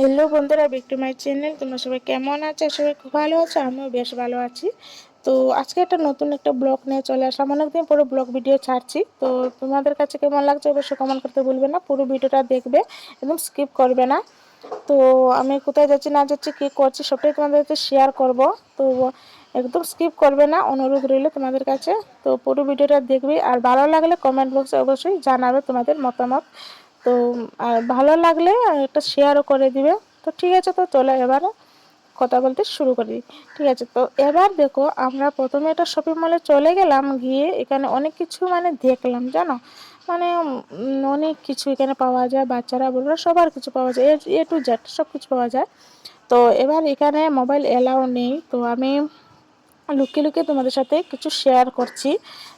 Hello বন্ধুরা বিক্টু my channel তোমরা সবাই কেমন আছো? সবাই খুব ভালো আছো, আমিও বেশ ভালো আছি। তো আজকে একটা নতুন একটা ব্লগ নিয়ে চলে আসলাম। অনেকদিন পুরো ব্লগ ভিডিও ছাড়ছি। তো তোমাদের কাছে কেমন লাগছে অবশ্যই কমেন্ট করতে ভুলবে না। পুরো ভিডিওটা দেখবে একদম স্কিপ করবে না। তো আমি কোথায় যাচ্ছি, না যাচ্ছি, কী করছি, সবটাই তোমাদের কাছে শেয়ার করব। তো একদম স্কিপ করবে না, অনুরোধ রইল তোমাদের কাছে। তো পুরো ভিডিওটা দেখবে। আর ভালো লাগলে কমেন্ট বক্সে অবশ্যই জানাবে তোমাদের মতামত। তো ভালো লাগলে একটা শেয়ারও করে দিবে। তো ঠিক আছে, তো চলে এবার কথা বলতে শুরু করি। ঠিক আছে, তো এবার দেখো, আমরা প্রথমে একটা শপিং মলে চলে গেলাম, গিয়ে এখানে অনেক কিছু মানে দেখলাম, জানো? মানে অনেক কিছু এখানে পাওয়া যায়, বাচ্চারা বলব সবার কিছু পাওয়া যায়, এ টু জেড সব কিছু পাওয়া যায়। তো এবার এখানে মোবাইল এলাও নেই, তো আমি লুকিয়ে লুকিয়ে তোমাদের সাথে কিছু শেয়ার করছি।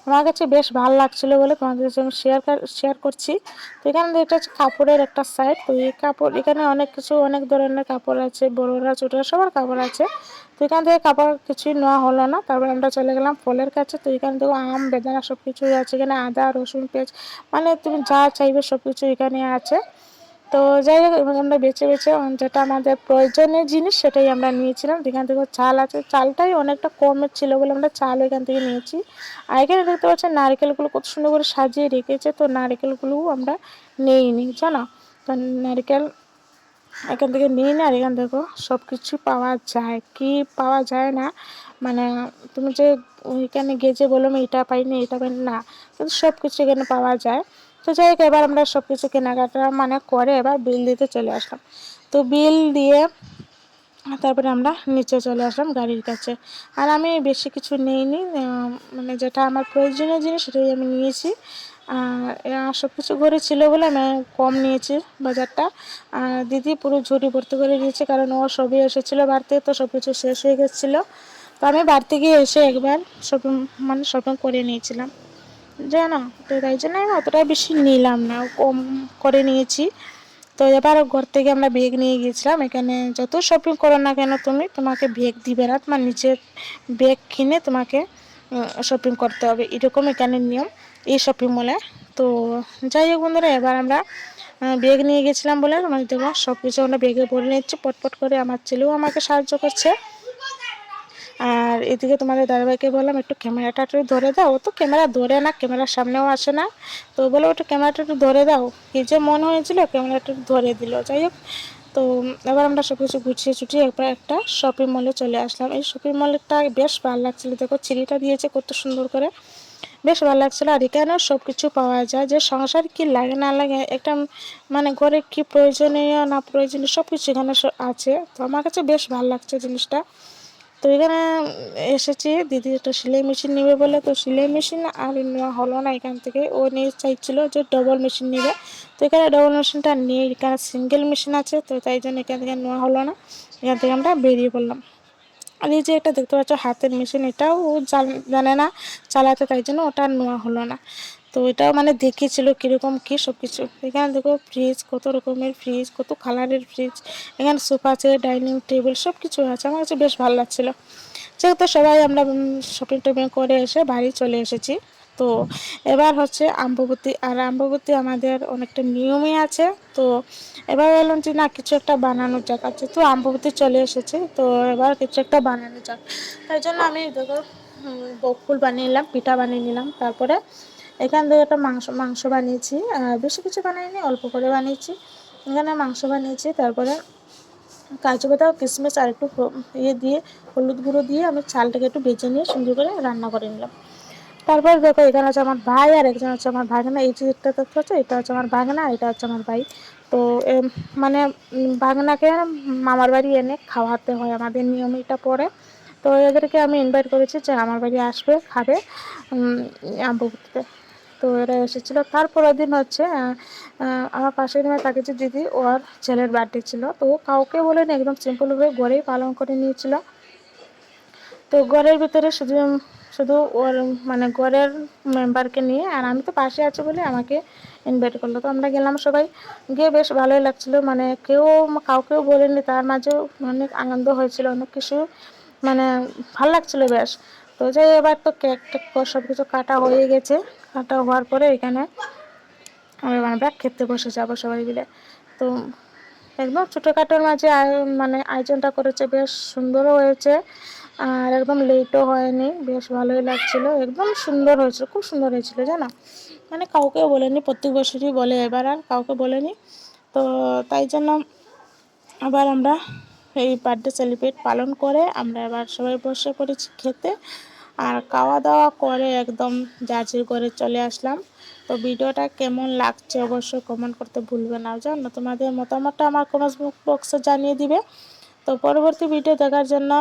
আমার কাছে বেশ ভালো লাগছিল বলে তোমাদের সাথে আমি শেয়ার শেয়ার করছি। তো এখানে এটা হচ্ছে কাপড়ের একটা সাইড তো এই কাপড়, এখানে অনেক কিছু, অনেক ধরনের কাপড় আছে, বড়রা, ছোটরা, সবার কাপড় আছে। তো এখান থেকে কাপড় কিছুই নেওয়া হলো না। তারপর আমরা চলে গেলাম ফলের কাছে। তো এখান থেকে আম, বেদানা সব কিছুই আছে। এখানে আদা, রসুন, পেঁয়াজ মানে তুমি যা চাইবে সব কিছু এখানে আছে। তো যাই হোক আমরা বেছে বেছে যেটা আমাদের প্রয়োজনীয় জিনিস সেটাই আমরা নিয়েছিলাম। এখান থেকে চাল আছে, চালটাই অনেকটা কমের ছিল বলে আমরা চাল এখান থেকে নিয়েছি। আর এখানে দেখতে পাচ্ছেন, নারকেলগুলো কত সুন্দর করে সাজিয়ে রেখেছে, তো নারকেলগুলোও আমরা নেই নি জানো? তো নারকেল এখান থেকে নিই না আর এখান থেকে সব কিছু পাওয়া যায়। কি পাওয়া যায় না? মানে তুমি যে ওইখানে গেছে বলো আমি এটা পাইনি এটা পাইনি, না। কিন্তু সব কিছু এখানে পাওয়া যায়। তো যাই হোক, এবার আমরা সব কিছু কেনাকাটা মানে করে এবার বিল দিতে চলে আসলাম। তো বিল দিয়ে তারপরে আমরা নিচে চলে আসলাম গাড়ির কাছে। আর আমি বেশি কিছু নিইনি মানে যেটা আমার প্রয়োজনীয় জিনিস সেটাই আমি নিয়েছি। আর সব কিছু ঘরে ছিল বলে আমি কম নিয়েছি বাজারটা। আর দিদি পুরো ঝুড়ি ভর্তি করে নিয়েছে কারণ ও সবই এসেছিল বাড়িতে, তো সব কিছু শেষ হয়ে গেছিল। তো আমি বাড়িতে গিয়ে এসে একবার শপিং মানে শপিং করে নিয়েছিলাম। জানো তো তাই জন্য আমি অতটা বেশি নিলাম না, কম করে নিয়েছি। তো এবার ঘর থেকে আমরা বেগ নিয়ে গিয়েছিলাম, এখানে যত শপিং করো না কেন তুমি, তোমাকে বেগ দিবে না, তোমার নিজের বেগ কিনে তোমাকে শপিং করতে হবে, এরকম এখানে নিয়ম এই শপিং মলে তো যাই হোক বন্ধুরা, এবার আমরা ব্যাগ নিয়ে গেছিলাম বলে মানে দেখো সব কিছু আমরা ব্যাগে ভরে নিচ্ছি পটপট করে আমার ছেলেও আমাকে সাহায্য করছে। আর এদিকে তোমাদের দাদাভাইকে বললাম, একটু ক্যামেরাটা একটু ধরে দাও। ও তো ক্যামেরা ধরে না ক্যামেরার সামনেও আসে না। তো বলো একটু ক্যামেরাটা একটু ধরে দাও। কি যে মনে হয়েছিল ক্যামেরাটা একটু ধরে দিল। যাই হোক, তো এবার আমরা সব কিছু গুছিয়ে ছুটিয়ে একবার একটা শপিং মলে চলে আসলাম। এই শপিং মলটা বেশ ভালো লাগছিল। দেখো চিড়িটা দিয়েছে কত সুন্দর করে। বেশ ভালো লাগছিল। আর এখানেও সব কিছু পাওয়া যায়। যে সংসার কি লাগে না লাগে, একটা মানে ঘরে কি প্রয়োজনীয় না প্রয়োজনীয় সব কিছু এখানে আছে। তো আমার কাছে বেশ ভালো লাগছে জিনিসটা। তো এখানে এসেছি, দিদি একটা সেলাই মেশিন নেবে বলে, তো সেলাই মেশিন আর নেওয়া হলো না এখান থেকে। ও নিয়ে চাইছিল যে ডবল মেশিন নেবে। তো এখানে ডবল মেশিনটা নিয়ে এখানে সিঙ্গেল মেশিন আছে, তো তাই জন্য এখান থেকে নেওয়া হলো না। এখান থেকে আমরা বেরিয়ে পড়লাম। আর এই যে এটা দেখতে পাচ্ছ, হাতের মেশিন এটাও ও জানে না, চালাতে, তাই জন্য ওটা নেওয়া হলো না। তো এটাও মানে দেখিয়েছিল কীরকম কী সব কিছু এখানে দেখো ফ্রিজ কত রকমের ফ্রিজ কত কালারের ফ্রিজ এখানে সোফা আছে ডাইনিং টেবিল সব কিছু আছে। আমার কাছে বেশ ভালো লাগছিল। যেহেতু সবাই আমরা শপিং টপিং করে এসে বাড়ি চলে এসেছি। তো এবার হচ্ছে আম্ববতী। আর আম্ববতী আমাদের অনেকটা নিয়মই আছে। তো এবার বললাম যে, না, কিছু একটা বানানো যাক আছে। তো আম্ববতী চলে এসেছে। তো এবার কিছু একটা বানানো যাক। তাই জন্য আমি দেখো বকুল বানিয়ে নিলাম, পিঠা বানিয়ে নিলাম। তারপরে এখান থেকে একটা মাংস মাংস বানিয়েছি। বেশি কিছু বানাইনি, অল্প করে বানিয়েছি। এখানে মাংস বানিয়েছি, তারপরে কাজু বাদাম কিশমিশ আর একটু ইয়ে দিয়ে, হলুদ গুঁড়ো দিয়ে আমি চালটাকে একটু বেজে নিয়ে সুন্দর করে রান্না করে নিলাম। তারপর দেখো, এখানে হচ্ছে আমার ভাই আর একজন হচ্ছে আমার ভাগনা। এই যে একটা দেখতে এটা হচ্ছে আমার ভাগনা আর এটা হচ্ছে আমার ভাই। তো মানে ভাগনাকে মামার বাড়ি এনে খাওয়াতে হয়, আমাদের নিয়ম এটা পরে। তো এদেরকে আমি ইনভাইট করেছি যে আমার বাড়ি আসবে, খাবে আম্বুতে তো এরা এসেছিল। তারপরের দিন হচ্ছে আমার পাশের রুমে যে দিদি, ওর ছেলের বার্থডে ছিল। তো কাউকে বলেনি, একদম সিম্পলভাবে ঘরেই পালন করে নিয়েছিল। তো ঘরের ভিতরে শুধু শুধু ওর মানে ঘরের মেম্বারকে নিয়ে, আর আমি তো পাশে আছি বলে আমাকে ইনভাইট করল। তো আমরা গেলাম সবাই, গিয়ে বেশ ভালোই লাগছিল। মানে কেউ, কাউকেও বলেনি, তার মাঝেও অনেক আনন্দ হয়েছিল, অনেক কিছু মানে ভালো লাগছিল বেশ। তো যাই এবার তো কেক টেক সব কিছু কাটা হয়ে গেছে। কাটা হওয়ার পরে এখানে আমরা খেতে বসে যাব সবাই মিলে। তো একদম ছোটোখাটোর মাঝে মানে আয়োজনটা করেছে, বেশ সুন্দরও হয়েছে। আর একদম লেটও হয়নি, বেশ ভালোই লাগছিল। একদম সুন্দর হয়েছিল, খুব সুন্দর হয়েছিল, জানো? মানে কাউকেও বলেনি, প্রত্যেক বছরই বলে এবার, আর কাউকে বলেনি। তো তাই জন্য আবার আমরা এই বার্থডে সেলিব্রেট পালন করে আমরা এবার সবাই বসে পড়েছি খেতে। আর খাওয়া দাওয়া করে একদম জাজির ঘরে চলে আসলাম। তো ভিডিওটা কেমন লাগছে অবশ্যই কমেন্ট করতে ভুলবে না। জানো, তোমাদের মতামতটা আমার কমেন্ট বক্সে জানিয়ে দিবে। তো পরবর্তী ভিডিও দেখার জন্য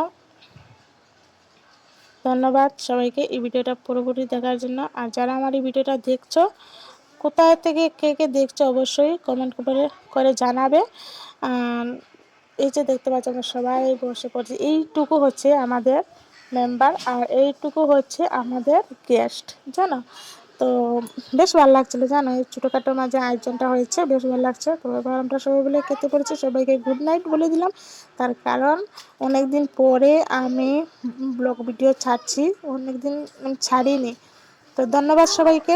ধন্যবাদ সবাইকে। এই ভিডিওটা পুরোপুরি দেখার জন্য। আর যারা আমার এই ভিডিওটা দেখছ, কোথায় থেকে কে কে দেখছ অবশ্যই কমেন্ট করে করে জানাবে। এই যে দেখতে পাচ্ছি আমরা সবাই বসে পড়ছি। এইটুকু হচ্ছে আমাদের মেম্বার, আর এইটুকু হচ্ছে আমাদের গেস্ট জানো? তো বেশ ভালো লাগছিল, জানো? এই ছোটোখাটো মাঝে আয়োজনটা হয়েছে, বেশ ভালো লাগছে। তো এবার আমরা সবাই বলে খেতে পেরেছি, সবাইকে গুড নাইট বলে দিলাম। তার কারণ অনেক দিন পরে আমি ব্লগ ভিডিও ছাড়ছি অনেক দিন ছাড়িনি। তো ধন্যবাদ সবাইকে।